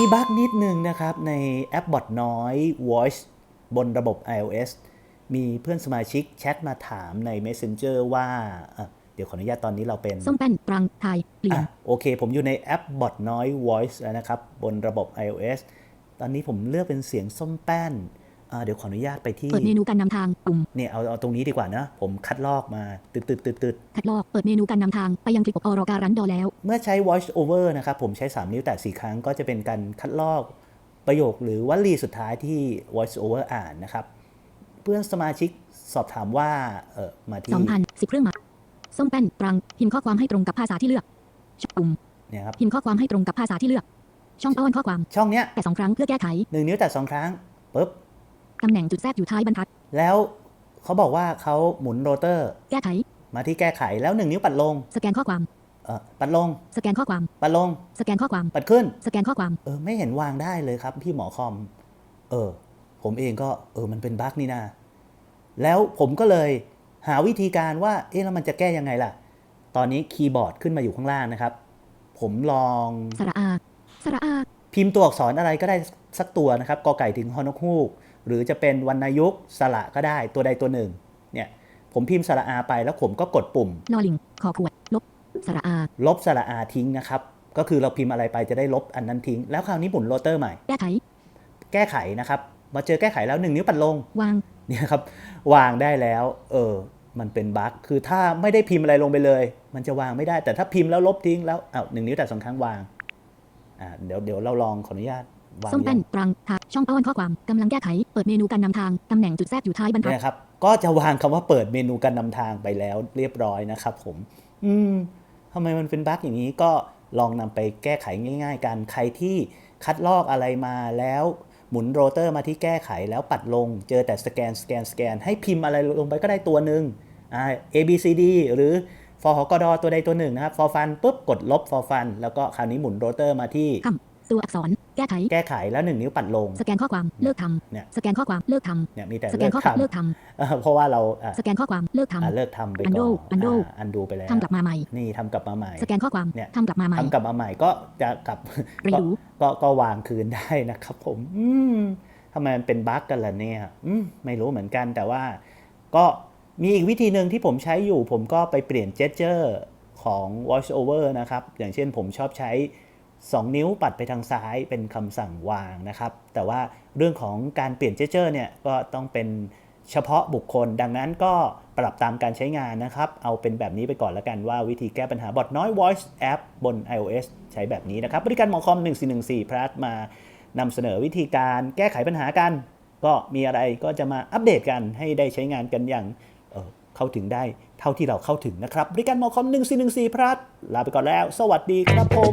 มีบั๊กนิดนึงนะครับในแอปบอทน้อย Voice บนระบบ iOS มีเพื่อนสมาชิกแชทมาถามใน Messenger ว่าเอ่อเดี๋ยวขออนุญาตตอนนี้เราเป็นส้มแป้นตรังไทยเปลี่ยนอะโอเค ผมอยู่ในแอปบอทน้อย Voice แล้วนะครับ บนระบบ iOS ตอนนี้ผมเลือกเป็นเสียงส้มแป้นอ่า เดี๋ยวขออนุญาตไปที่เปิดเมนูการนำทางปุ่มเนี่ยเอาเอาตรงนี้ดีกว่านะ ผมคัดลอกมาตึดตึดตึดตึดคัดลอกเปิดเมนูการนำทางไปยังคลิปออรอการันดอแล้ว เมื่อใช้ voice over นะครับ ผมใช้ 3 นิ้วแตะ4ครั้งก็จะเป็นการคัดลอกประโยคหรือวลีสุดท้ายที่ voice over อ่านนะครับ เพื่อนสมาชิกสอบถามว่าเออมาที่2,000สิบเครื่องหมายส้มแป้นตรังพิมพ์ข้อความให้ตรงกับภาษาที่เลือกปุ่มเนี่ยครับพิมพ์ข้อความให้ตรงกับภาษาที่เลือก ช่องป้อนข้อความ ช่องเนี้ยแต่สองครั้งเพื่อแก้ไขหนึ่งนิ้วแตะ2ครั้งปุ๊บ ตำแหน่งจุดแทรกอยู่ท้ายบรรทัด แล้วเขาบอกว่าเขาหมุนโรเตอร์ แก้ไข มาที่แก้ไขแล้ว1นิ้วปัดลง สแกนข้อความ เออปัดลง สแกนข้อความ ปัดลง สแกนข้อความ ปัดขึ้น สแกนข้อความ เออไม่เห็นวางได้เลยครับพี่หมอคอม เออ ผมเองก็เออมันเป็นบั๊กนี่นาแล้วผมก็เลยหาวิธีการว่า เอ๊ะแล้วมันจะแก้ยังไงล่ะ ตอนนี้คีย์บอร์ดขึ้นมาอยู่ข้างล่างนะครับ ผมลองสระอาสระอา พิมพ์ตัวอักษรอะไรก็ได้สักตัวนะครับกอไก่ถึงฮอนกฮูก หรือจะเป็นวรรณยุกต์สระก็ได้ตัวใดตัวหนึ่งเนี่ยผมพิมพ์สระอาไปแล้วผมก็กดปุ่มลอลิงขอขวดลบสระอา ลบสระอาทิ้งนะครับ ก็คือเราพิมพ์อะไรไปจะได้ลบอันนั้นทิ้ง แล้วคราวนี้หมุนโรเตอร์ใหม่ แก้ไข แก้ไขนะครับ มาเจอแก้ไขแล้วหนึ่งนิ้วปัดลง วาง เนี่ยครับ วางได้แล้ว เออ มันเป็นบั๊ก คือถ้าไม่ได้พิมพ์อะไรลงไปเลย มันจะวางไม่ได้ แต่ถ้าพิมพ์แล้วลบทิ้งแล้วอ้าวหนึ่งนิ้วแต่สองครั้งวาง อ่าเดี๋ยวเดี๋ยวเราลองขออนุญาตวางส้มแป้นยังตรังทายช่องป้อนข้อความกำลังแก้ไข เปิดเมนูการนำทางตำแหน่งจุดแทรกอยู่ท้ายบรรทัดเนี่ยครับ ก็จะวางคำว่าเปิดเมนูการนำทางไปแล้วเรียบร้อยนะครับผม อืมทำไมมันเป็นบั๊กอย่างนี้ก็ลองนำไปแก้ไขง่าย ๆ กัน ใครที่คัดลอกอะไรมาแล้วหมุนโรเตอร์มาที่แก้ไขแล้วปัดลง เจอแต่สแกนสแกนสแกนให้พิมพ์อะไรลงไปก็ได้ตัวหนึ่งอ่า A B C D หรือ ฟอหกดตัวใดตัวหนึ่งนะครับฟอฟันปุ๊บกดลบฟอฟันแล้วก็คราวนี้หมุนโรเตอร์มาที่คำตัวอักษรแก้ไขแก้ไขแล้วหนึ่งนิ้วปัดลง สแกนข้อความเลิกทเนี่ยำสแกนข้อความเลิกทเนี่ยมีแต่ำสแกเลินกข้อความทเลิกทำเอ่อเพราะว่าเราอะำสแกนข้อความเลิกทอะเลิกทำไปก่อน undo undo อะ undo ไปแล้วำทำกลับมาใหม่นี่ทำกลับมาใหม่สแกนข้อความเนี่ยทำกลับมาใหม่ทำกลับมาใหม่ก็จะกลับไม่ก็รู้ก็ก็วางคืนได้นะครับผมอืมทำไมมันเป็นบั๊กกันล่ะเนี่ยอืมไม่รู้เหมือนกันแต่ว่าก็ มีอีกวิธีหนึ่งที่ผมใช้อยู่ ผมก็ไปเปลี่ยนเจสเจอร์ของ voice over นะครับ อย่างเช่นผมชอบใช้ 2 นิ้วปัดไปทางซ้ายเป็นคำสั่งวางนะครับ แต่ว่าเรื่องของการเปลี่ยนเจสเจอร์เนี่ยก็ต้องเป็นเฉพาะบุคคล ดังนั้นก็ปรับตามการใช้งานนะครับ เอาเป็นแบบนี้ไปก่อนแล้วกันว่าวิธีแก้ปัญหาบอทน้อย voice app บน iOS ใช้แบบนี้นะครับ บริการหมอคอม 1414พลัสมานำเสนอวิธีการแก้ไขปัญหากัน ก็มีอะไรก็จะมาอัปเดตกันให้ได้ใช้งานกันอย่าง เออเข้าถึงได้เท่าที่เราเข้าถึงนะครับบริการหมอคอม1414พลัสลาไปก่อนแล้ว สวัสดีครับผม